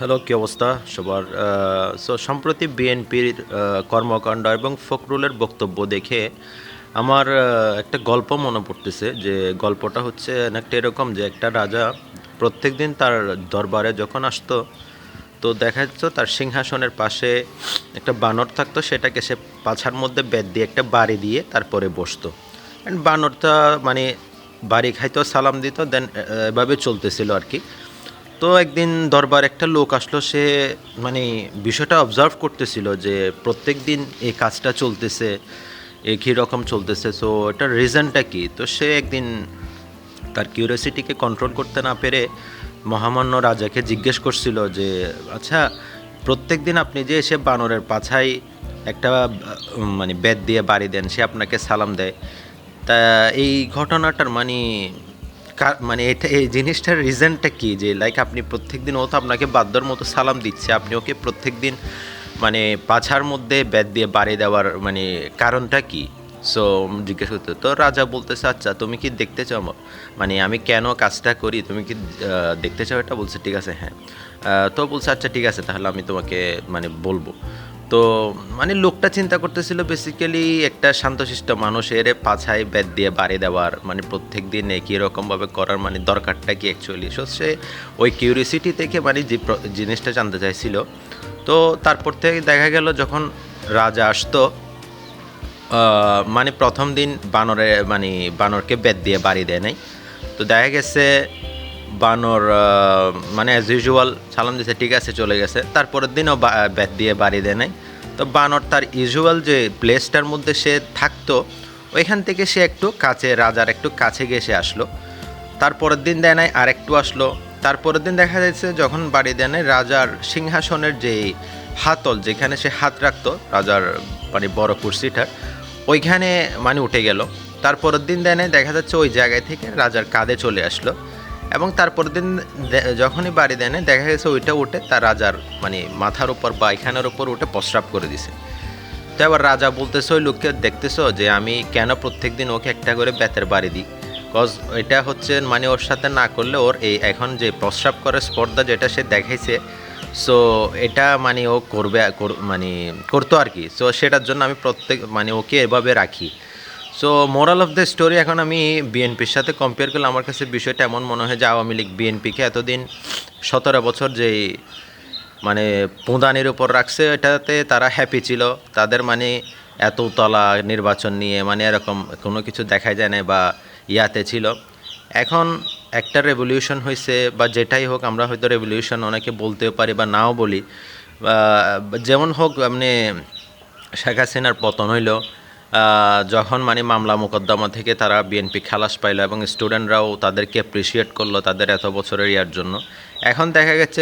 Hello, কী অবস্থা? সবার so সম্প্রতি বিএনপির কর্মকাণ্ড এবং ফখরুলের বক্তব্য দেখে আমার একটা গল্প মনে পড়তেছে যে গল্পটা হচ্ছে অনেকটা এরকম যে একটা রাজা প্রত্যেক দিন তার দরবারে যখন আসতো, তো দেখা যেত তার সিংহাসনের পাশে একটা বানর থাকতো, সেটাকে সে পাছার মধ্যে বেদ দিয়ে একটা বাড়ি দিয়ে তারপরে বসতো। অ্যান্ড বানরটা মানে বাড়ি খাইতো, সালাম দিত দেন এভাবে চলতেছিল আর কি। তো একদিন দরবার একটা লোক আসলো, সে মানে বিষয়টা অবজার্ভ করতেছিল যে প্রত্যেক দিন এই কাজটা চলতেছে, একই রকম চলতেছে সো এটার রিজনটা কি? তো সে একদিন তার কিউরিয়াসিটিকে কন্ট্রোল করতে না পেরে মহামান্য রাজাকে জিজ্ঞেস করছিল যে আচ্ছা প্রত্যেক দিন আপনি যে এসে বানরের পাছায় একটা মানে বেদ দিয়ে বাড়ি দেন, সে আপনাকে সালাম দেয়। তা এই ঘটনাটার মানে মানে এটা, এই জিনিসটার রিজনটা কি? যে লাইক আপনি প্রত্যেক দিন ও তো আপনাকে বাদ্যর মতো সালাম দিচ্ছে, আপনি ওকে প্রত্যেকদিন মানে পাছার মধ্যে বেদ দিয়ে বাড়ি দেওয়ার মানে কারণটা কি? সো জিজ্ঞেস করতে, তো রাজা বলতেছে আচ্ছা তুমি কি দেখতে চাও? মানে আমি কেন কাজটা করি? তুমি কি দেখতে চাও? এটা বলছে, ঠিক আছে হ্যাঁ। তো বলছে আচ্ছা ঠিক আছে, তাহলে আমি তোমাকে মানে বলব। তো মানে লোকটা চিন্তা করতেছিল বেসিক্যালি একটা শান্তশিষ্ট মানুষের পাছায় বেদ দিয়ে বাড়ি দেওয়ার মানে প্রত্যেক দিন একই রকমভাবে করার মানে দরকারটা কি অ্যাকচুয়ালি সো সে ওই কিউরিয়াসিটি থেকে মানে যে জিনিসটা জানতে চাইছিল। তো তারপর থেকে দেখা গেল যখন রাজা আসতো মানে প্রথম দিন বানরে মানে বানরকে বেদ দিয়ে বাড়ি দেয় নাই। তো দেখা গেছে বানর মানে অ্যাজ ইউজুয়াল সালাম দিছে, ঠিক আছে, চলে গেছে। তারপরের দিনও বা- বেদ দিয়ে বাড়ি দেয় নাই। তো বানর তার ইউজুয়াল যে প্লেসটার মধ্যে সে থাকতো, ওইখান থেকে সে একটু কাছে, রাজার একটু কাছে গিয়ে সে আসলো। তারপরের দিন দেয় নাই আর একটু আসলো। তারপরের দিন দেখা যাচ্ছে যখন বাড়ি দেয় নাই, রাজার সিংহাসনের যে হাতল, যেখানে সে হাত রাখতো, রাজার মানে বড় কুর্সিটার, ওইখানে মানে উঠে গেল। তারপরের দিন দেয় নাই, দেখা যাচ্ছে ওই জায়গায় থেকে রাজার কাঁধে চলে আসলো। এবং তারপরের দিন যখনই বাড়ি দেয় নাই দেখা গেছে ওইটা উঠে তার রাজার মানে মাথার উপর বা এখানের উপর উঠে প্রস্রাব করে দিছে। তো এবার রাজা বলতেছে, ওই লোককে দেখতেছো যে আমি কেন প্রত্যেকদিন ওকে একটা করে বেতের বাড়ি দিই? কজ এটা হচ্ছে মানে ওর সাথে না করলে ওর এই এখন যে প্রস্রাব করে স্পর্ধা যেটা সে দেখাইছে সো এটা মানে ও করবে, কর- মানে করতো আর কি। সো সেটার জন্য আমি প্রত্যেক মানে ওকে এভাবে রাখি so moral of the story এখন আমি বিএনপির সাথে কম্পেয়ার করলে আমার কাছে বিষয়টা এমন মনে হয় যে আওয়ামী লীগ বিএনপিকে এতদিন সতেরো বছর যেই মানে পুঁদানির উপর রাখছে, এটাতে তারা হ্যাপি ছিল। তাদের মানে এত তলা নির্বাচন নিয়ে মানে এরকম কোনো কিছু দেখা যায় না বা ইয়াতে ছিল। এখন একটা রেভলিউশন হয়েছে বা যেটাই হোক, আমরা হয়তো রেভলিউশন অনেকে বলতেও পারি বা নাও বলি। যেমন হোক মানে শেখ হাসিনার পতন হইল। যখন মানে মামলা মোকদ্দমা থেকে তারা বিএনপি খালাস পাইলো এবং স্টুডেন্টরাও তাদেরকে অ্যাপ্রিসিয়েট করল তাদের এত বছরের ইয়ার জন্য। এখন দেখা গেছে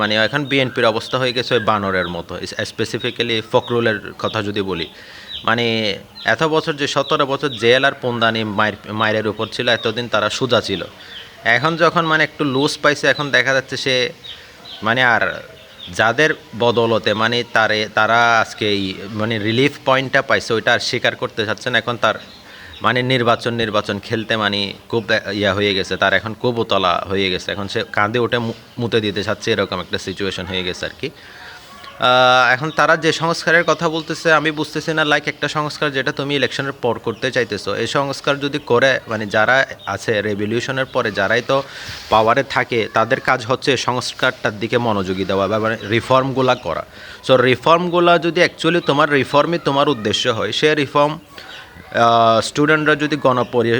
মানে এখন বিএনপির অবস্থা হয়ে গেছে ওই বানরের মতো। স্পেসিফিক্যালি ফখরুলের কথা যদি বলি। মানে এত বছর যে সতেরো বছর জেল আর পন্দানি মায়ের মায়ের উপর ছিল, এতদিন তারা সোজা ছিল। এখন যখন মানে একটু লুজ পাইছে, এখন দেখা যাচ্ছে সে মানে আর যাদের বদলতে মানে তারে, তারা আজকে এই মানে রিলিফ পয়েন্টটা পাইছে, ওইটা আর স্বীকার করতে চাচ্ছেন এখন তার মানে নির্বাচন নির্বাচন খেলতে মানে খুব ইয়া হয়ে গেছে। তার এখন খুব উতলা হয়ে গেছে। এখন সে কাঁধে মু- মুতে দিতে চাচ্ছে, এরকম একটা সিচুয়েশন হয়ে গেছে আর কি। এখন তারা যে সংস্কারের কথা বলতেছে, আমি বুঝতেছি না লাইক একটা সংস্কার যেটা তুমি ইলেকশনের পর করতে চাইতেছো। এই সংস্কার যদি করে মানে যারা আছে রেভলিউশনের পরে, যারাই তো পাওয়ারে থাকে, তাদের কাজ হচ্ছে সংস্কারটার দিকে মনোযোগী দেওয়া বা মানে রিফর্মগুলা করা। সো রিফর্মগুলা যদি অ্যাকচুয়ালি তোমার রিফর্মই তোমার উদ্দেশ্য হয়, সে রিফর্ম স্টুডেন্টরা যদি গণপরি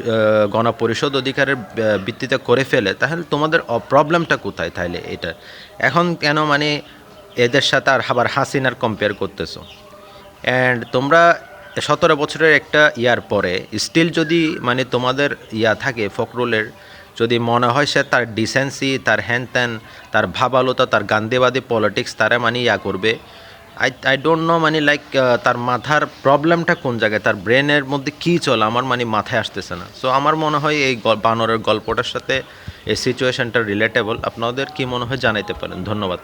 গণপরিষদ অধিকারের ভিত্তিতে করে ফেলে, তাহলে তোমাদের প্রবলেমটা কোথায় তাহলে এটা? এখন কেন মানে এদের সাথে আর আবার হাসিনার কম্পেয়ার করতেছো। অ্যান্ড তোমরা সতেরো বছরের একটা ইয়ার পরে স্টিল যদি মানে তোমাদের ইয়া থাকে, ফখরুলের, যদি মনে হয় সে তার ডিসেন্সি তার হ্যান ত্যান তার ভাবালতা, তার গান্ধীবাদী পলিটিক্স তারা মানে ইয়া করবে আই আই ডোন্ট নো মানে লাইক তার মাথার প্রবলেমটা কোন জায়গায়, তার ব্রেনের মধ্যে কী চলে, আমার মানে মাথায় আসতেছে না। সো আমার মনে হয় এই বানরের গল্পটার সাথে এই সিচুয়েশনটা রিলেটেবল আপনাদের কি মনে হয় জানাইতে পারেন। ধন্যবাদ।